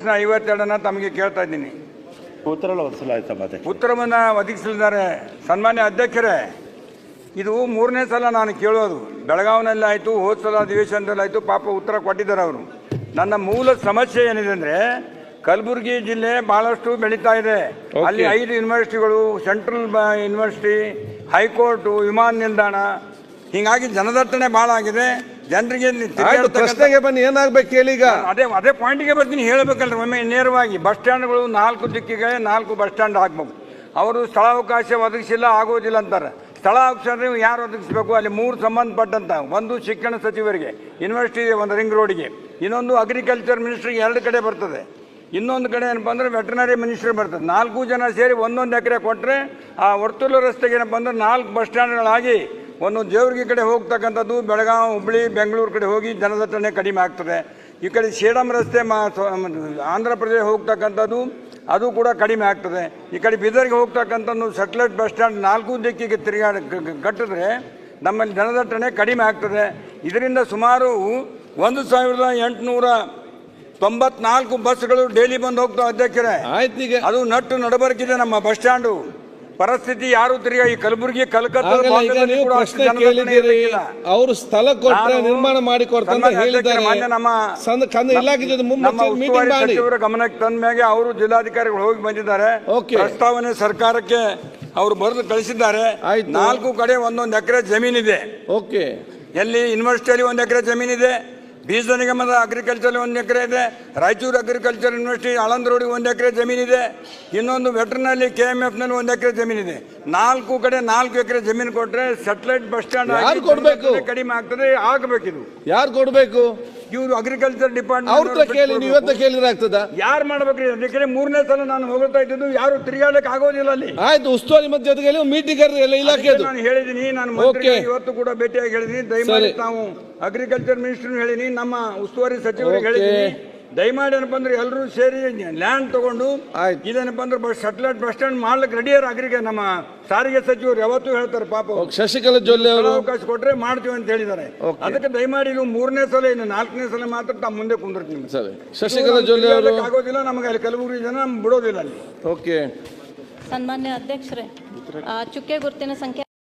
ಪ್ರಶ್ನೆ ಐವತ್ತೆರಡನ್ನ ತಮಗೆ ಕೇಳ್ತಾ ಇದ್ದೀನಿ. ಉತ್ತರ ಉತ್ತರವನ್ನ ಒದಗಿಸಲಿದ್ದಾರೆ ಸನ್ಮಾನ್ಯ ಅಧ್ಯಕ್ಷರೇ ಇದು ಮೂರನೇ ಸಲ ನಾನು ಕೇಳೋದು. ಬೆಳಗಾವಿನಲ್ಲಿ ಆಯಿತು ಹೋದ ಸಲ ಅಧಿವೇಶನದಲ್ಲಿ ಆಯಿತು ಪಾಪ ಉತ್ತರ ಕೊಟ್ಟಿದ್ದಾರೆ ಅವರು. ನನ್ನ ಮೂಲ ಸಮಸ್ಯೆ ಏನಿದೆ ಅಂದರೆ ಕಲಬುರಗಿ ಜಿಲ್ಲೆ ಬಹಳಷ್ಟು ಬೆಳೀತಾ ಇದೆ. ಅಲ್ಲಿ ಐದು ಯೂನಿವರ್ಸಿಟಿಗಳು ಸೆಂಟ್ರಲ್ ಯೂನಿವರ್ಸಿಟಿ ಹೈಕೋರ್ಟು ವಿಮಾನ ನಿಲ್ದಾಣ ಹೀಗಾಗಿ ಜನದಟ್ಟಣೆ ಭಾಳ ಆಗಿದೆ. ಜನರಿಗೆ ಆಯ್ತು ಪ್ರಶ್ನೆಗೆ ಬನ್ನಿ ಏನಾಗ್ಬೇಕು ಹೇಳಿ ಈಗ? ಅದೇ ಅದೇ ಪಾಯಿಂಟ್ಗೆ ಬರ್ತೀನಿ ಹೇಳಬೇಕಲ್ರಿ ಒಮ್ಮೆ ನೇರವಾಗಿ. ಬಸ್ ಸ್ಟ್ಯಾಂಡ್ಗಳು ನಾಲ್ಕು ದಿಕ್ಕಿಗೆ ನಾಲ್ಕು ಬಸ್ ಸ್ಟ್ಯಾಂಡ್ ಹಾಕ್ಬೇಕು. ಅವರು ಸ್ಥಳಾವಕಾಶ ಒದಗಿಸಿಲ್ಲ ಆಗೋದಿಲ್ಲ ಅಂತಾರೆ. ಸ್ಥಳಾವಕಾಶ ಯಾರು ಒದಗಿಸ್ಬೇಕು? ಅಲ್ಲಿ ಮೂರು ಸಂಬಂಧಪಟ್ಟಂತ ಒಂದು ಶಿಕ್ಷಣ ಸಚಿವರಿಗೆ ಯೂನಿವರ್ಸಿಟಿ ಒಂದು ರಿಂಗ್ ರೋಡಿಗೆ ಇನ್ನೊಂದು ಅಗ್ರಿಕಲ್ಚರ್ ಮಿನಿಸ್ಟ್ರಿಗೆ ಎರಡು ಕಡೆ ಬರ್ತದೆ. ಇನ್ನೊಂದು ಕಡೆ ಏನಪ್ಪ ಅಂದ್ರೆ ವೆಟರ್ನರಿ ಮಿನಿಸ್ಟರ್ ಬರ್ತದೆ. ನಾಲ್ಕು ಜನ ಸೇರಿ ಒಂದೊಂದು ಎಕರೆ ಕೊಟ್ಟರೆ ಆ ವರ್ತುಲ ರಸ್ತೆಗೆ ಏನಪ್ಪ ಅಂದ್ರೆ ನಾಲ್ಕು ಬಸ್ ಸ್ಟ್ಯಾಂಡ್ಗಳಾಗಿ ಒಂದು ಜೇವರ್ಗಿ ಕಡೆ ಹೋಗ್ತಕ್ಕಂಥದ್ದು ಬೆಳಗಾವಿ ಹುಬ್ಬಳ್ಳಿ ಬೆಂಗಳೂರು ಕಡೆ ಹೋಗಿ ಜನದಟ್ಟಣೆ ಕಡಿಮೆ ಆಗ್ತದೆ. ಈ ಕಡೆ ಸೇಡಂ ರಸ್ತೆ ಮಾ ಆಂಧ್ರ ಪ್ರದೇಶ ಹೋಗ್ತಕ್ಕಂಥದ್ದು ಅದು ಕೂಡ ಕಡಿಮೆ ಆಗ್ತದೆ. ಈ ಕಡೆ ಬೀದರ್ಗೆ ಹೋಗ್ತಕ್ಕಂಥದ್ದು ಸೆಟ್ಲೈಟ್ ಬಸ್ ಸ್ಟ್ಯಾಂಡ್ ನಾಲ್ಕು ದಿಕ್ಕಿಗೆ ತಿರುಗಾಡ ಕಟ್ಟಿದ್ರೆ ನಮ್ಮಲ್ಲಿ ಜನದಟ್ಟಣೆ ಕಡಿಮೆ ಆಗ್ತದೆ. ಇದರಿಂದ ಸುಮಾರು ಒಂದು ಸಾವಿರದ ಎಂಟುನೂರ ತೊಂಬತ್ನಾಲ್ಕು ಬಸ್ಗಳು ಡೈಲಿ ಬಂದು ಹೋಗ್ತಾವೆ ಅಧ್ಯಕ್ಷರೇ ಆಯ್ತು ಈಗ ಅದು ನಟ್ಟು ನಡಬರ್ಕಿದೆ ನಮ್ಮ ಬಸ್ ಸ್ಟ್ಯಾಂಡು. ಪರಿಸ್ಥಿತಿ ಯಾರು ತಿರ್ಗ ಈ ಕಲಬುರಗಿ ಕಲ್ಕತ್ತಾ ಅವರು ಸ್ಥಳ ಕೊಟ್ಟರೆ ನಿರ್ಮಾಣ ಮಾಡಿ ಕೊಡ್ತಾರೆ ಹೇಳಿದ್ದಾರೆ. ಕಂದ ಇಲಾಖೆ ಜೊತೆ ಮೀಟಿಂಗ್ ಮಾಡಿ. ಸಚಿವರ ಗಮನಕ್ಕೆ ತಂದ ಮ್ಯಾಗೆ ಅವರು ಜಿಲ್ಲಾಧಿಕಾರಿಗಳು ಹೋಗಿ ಬಂದಿದ್ದಾರೆ. ಪ್ರಸ್ತಾವನೆ ಸರ್ಕಾರಕ್ಕೆ ಅವರು ಬರೆದು ಕಳಿಸಿದ್ದಾರೆ. ನಾಲ್ಕು ಕಡೆ ಒಂದೊಂದು ಎಕರೆ ಜಮೀನಿದೆ. ಓಕೆ. ಎಲ್ಲಿ ಯೂನಿವರ್ಸಿಟಿಯಲ್ಲಿ ಒಂದು ಎಕರೆ ಜಮೀನಿದೆ. ಬೀಜ ನಿಗಮದ ಅಗ್ರಿಕಲ್ಚರ್ ಒಂದು ಎಕರೆ ಇದೆ. ರಾಯಚೂರು ಅಗ್ರಿಕಲ್ಚರ್ ಯೂನಿವರ್ಸಿಟಿ ಆಳಂದ್ ರೋಡಿಗೆ ಒಂದು ಎಕರೆ ಜಮೀನಿದೆ ಇನ್ನೊಂದು ವೆಟ್ರನಲ್ಲಿ ಕೆ ಎಂ ಎಫ್ನಲ್ಲಿ ಒಂದು ಎಕರೆ ಜಮೀನಿದೆ ನಾಲ್ಕು ಕಡೆ ನಾಲ್ಕು ಎಕರೆ ಜಮೀನು ಕೊಟ್ಟರೆ ಸೆಟಲೈಟ್ ಬಸ್ ಸ್ಟ್ಯಾಂಡ್ ಯಾರು ಕೊಡ್ಬೇಕು? ಕಡಿಮೆ ಆಗ್ತದೆ ಆಗಬೇಕಿದು. ಯಾರು ಕೊಡ್ಬೇಕು? ಇವರು ಅಗ್ರಿಕಲ್ಚರ್ ಅವ್ರ ಹತ್ರ ಕೇಳಿ ನೀವು ಇವತ್ತ ಡಿಪಾರ್ಟ್ಮೆಂಟ್ ಕೇಳಿದ್ರೆ ಆಗ್ತದ? ಯಾರು ಮಾಡ್ಬೇಕ್ರಿ? ಅದಕ್ಕೆ ಮೂರನೇ ಸಲ ನಾನು ಹೋಗ್ತಾ ಇದ್ದು ಯಾರು ತಿರುಗಾಡಕ್ಕೆ ಆಗೋದಿಲ್ಲ ಅಲ್ಲಿ. ಆಯ್ತು ಉಸ್ತುವಾರಿ ಮತ್ತೆ ಜೊತೆಗೆ ಮೀಟಿಂಗ್ ಕರೆದ್ರಿ ಎಲ್ಲ ಇಲಾಖೆದು. ನಾನು ಹೇಳಿದ್ದೀನಿ ನಾನು ಇವತ್ತು ಕೂಡ ಭೇಟಿಯಾಗಿ ಹೇಳಿದ್ದೀನಿ ದಯಮಾಡಿ ನಾವು ಅಗ್ರಿಕಲ್ಚರ್ ಮಿನಿಸ್ಟರ್ ಹೇಳಿನಿ ನಮ್ಮ ಉಸ್ತುವಾರಿ ಸಚಿವರಿಗೆ ಹೇಳಿದೀನಿ. ಹೇಳಿದ್ದೀನಿ ದಯಮಾಡಿ ಏನಪ್ಪ ಅಂದ್ರೆ ಎಲ್ಲರೂ ಸೇರಿ ಲ್ಯಾಂಡ್ ತಗೊಂಡು. ಇದೇನಪ್ಪ ಅಂದ್ರೆ ಬಸ್ ಸೆಟ್ಲೈಟ್ ಬಸ್ ಸ್ಟ್ಯಾಂಡ್ ಮಾಡ್ಲಿಕ್ಕೆ ರೆಡಿಯರ್ ಅಗ್ರಿಗೆ ನಮ್ಮ ಸಾರಿಗೆ ಸಚಿವರು ಯಾವತ್ತೂ ಹೇಳ್ತಾರೆ ಪಾಪ. ಶಶಿಕಲ ಜೊಲ್ಲೆ ಅವರು. ಅವಕಾಶ ಕೊಟ್ರೆ ಮಾಡ್ತೀವಿ ಅಂತ ಹೇಳಿದ್ದಾರೆ. ಅದಕ್ಕೆ ದಯಮಾಡಿ ಇದು ಮೂರನೇ ಸಲ ಇನ್ನು ನಾಲ್ಕನೇ ಸಲ ಮಾತ್ರ ತಮ್ಮ ಮುಂದೆ ಕುಂದಿರ್ತೀನಿ ಸರಿ. ಶಶಿಕಲಾ ಜೊಲ್ಲೆ ಅವರು. ಆಗೋದಿಲ್ಲ ನಮಗೆ ಅಲ್ಲಿ ಕಲಬುರಗಿ ಜನ ಬಿಡೋದಿಲ್ಲ ಅಲ್ಲಿ. ಓಕೆ. ಸನ್ಮಾನ್ಯ ಅಧ್ಯಕ್ಷರೇ ಚುಕ್ಕೆ ಗುರುತಿನ ಸಂಖ್ಯೆ